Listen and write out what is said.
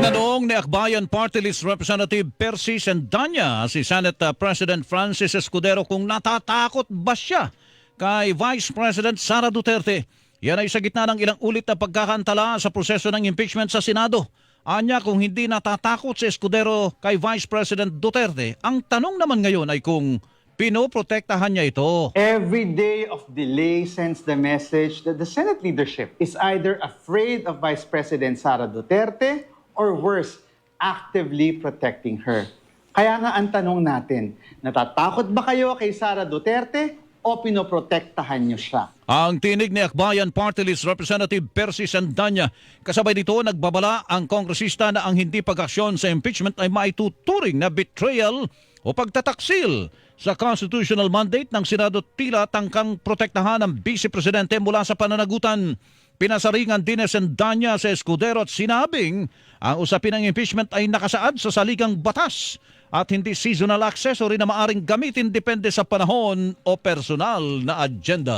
Tinanong ni Akbayan Party List Representative Percy Sendanya si Senate uh, President Francis Escudero kung natatakot ba siya kay Vice President Sara Duterte. Yan ay sa gitna ng ilang ulit na pagkakantala sa proseso ng impeachment sa Senado. Anya kung hindi natatakot si Escudero kay Vice President Duterte, ang tanong naman ngayon ay kung pinoprotektahan niya ito. Every day of delay sends the message that the Senate leadership is either afraid of Vice President Sara Duterte or worse, actively protecting her. Kaya nga ang tanong natin, natatakot ba kayo kay Sara Duterte o pinoprotektahan niyo siya? Ang tinig ni Akbayan Party List Representative Percy Sandanya. Kasabay dito nagbabala ang kongresista na ang hindi pag-aksyon sa impeachment ay maituturing na betrayal o pagtataksil sa constitutional mandate ng Senado tila tangkang protektahan ng Vice Presidente mula sa pananagutan. Pinasaringan din ni Sandanya sa Escudero at sinabing ang usapin ng impeachment ay nakasaad sa saligang batas at hindi seasonal accessory na maaring gamitin depende sa panahon o personal na agenda.